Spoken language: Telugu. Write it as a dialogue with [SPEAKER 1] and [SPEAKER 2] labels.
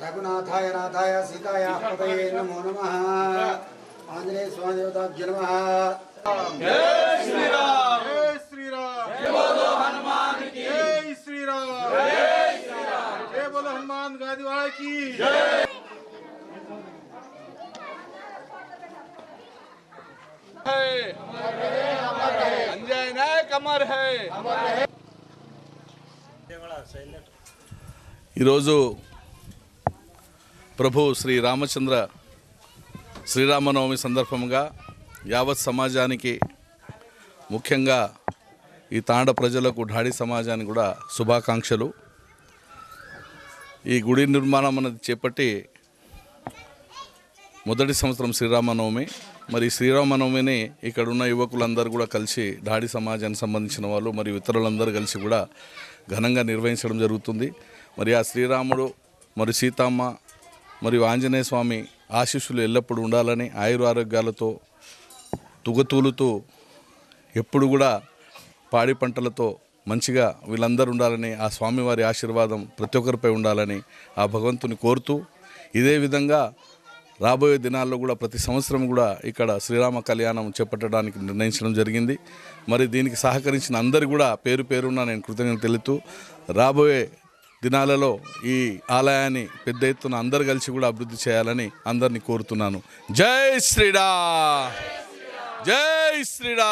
[SPEAKER 1] रघुनाथाय नाथाय सीताय पतये नमो नमः आंजनेय स्वामी देवताभ्य नमः
[SPEAKER 2] जय श्रीराम जय बोलो हनुमान की जय श्रीराम जय श्रीराम जय बोलो हनुमान गादीवाला की जय अंजय नायक अमर है
[SPEAKER 3] ఈరోజు ప్రభు శ్రీ రామచంద్ర శ్రీరామనవమి సందర్భంగా యావత్ సమాజానికి ముఖ్యంగా ఈ తాండ ప్రజలకు ఢాడి సమాజానికి కూడా శుభాకాంక్షలు. ఈ గుడి నిర్మాణం అనేది చేపట్టి మొదటి సంవత్సరం శ్రీరామనవమి. మరి శ్రీరామనవమిని ఇక్కడ ఉన్న యువకులందరూ కూడా కలిసి ఢాడి సమాజానికి సంబంధించిన వాళ్ళు మరియు ఇతరులందరూ కలిసి కూడా ఘనంగా నిర్వహించడం జరుగుతుంది. మరి ఆ శ్రీరాముడు మరి సీతమ్మ మరియు ఆంజనేయ స్వామి ఆశీస్సులు ఎల్లప్పుడూ ఉండాలని ఆయుర ఆరోగ్యాలతో తుగతూలుతూ ఎప్పుడు కూడా పాడి పంటలతో మంచిగా వీళ్ళందరూ ఉండాలని ఆ స్వామివారి ఆశీర్వాదం ప్రతి ఒక్కరిపై ఉండాలని ఆ భగవంతుని కోరుతూ ఇదే విధంగా రాబోయే దినాల్లో కూడా ప్రతి సంవత్సరం కూడా ఇక్కడ శ్రీరామ కళ్యాణం చేపట్టడానికి నిర్ణయించడం జరిగింది. మరి దీనికి సహకరించిన అందరు కూడా పేరు పేరున నేను కృతజ్ఞత తెలుపుతూ రాబోయే దినాలలో ఈ ఆలయాన్ని పెద్ద ఎత్తున అందరు కలిసి కూడా అభివృద్ధి చేయాలని అందరినీ కోరుతున్నాను. జై శ్రీడా జై శ్రీడా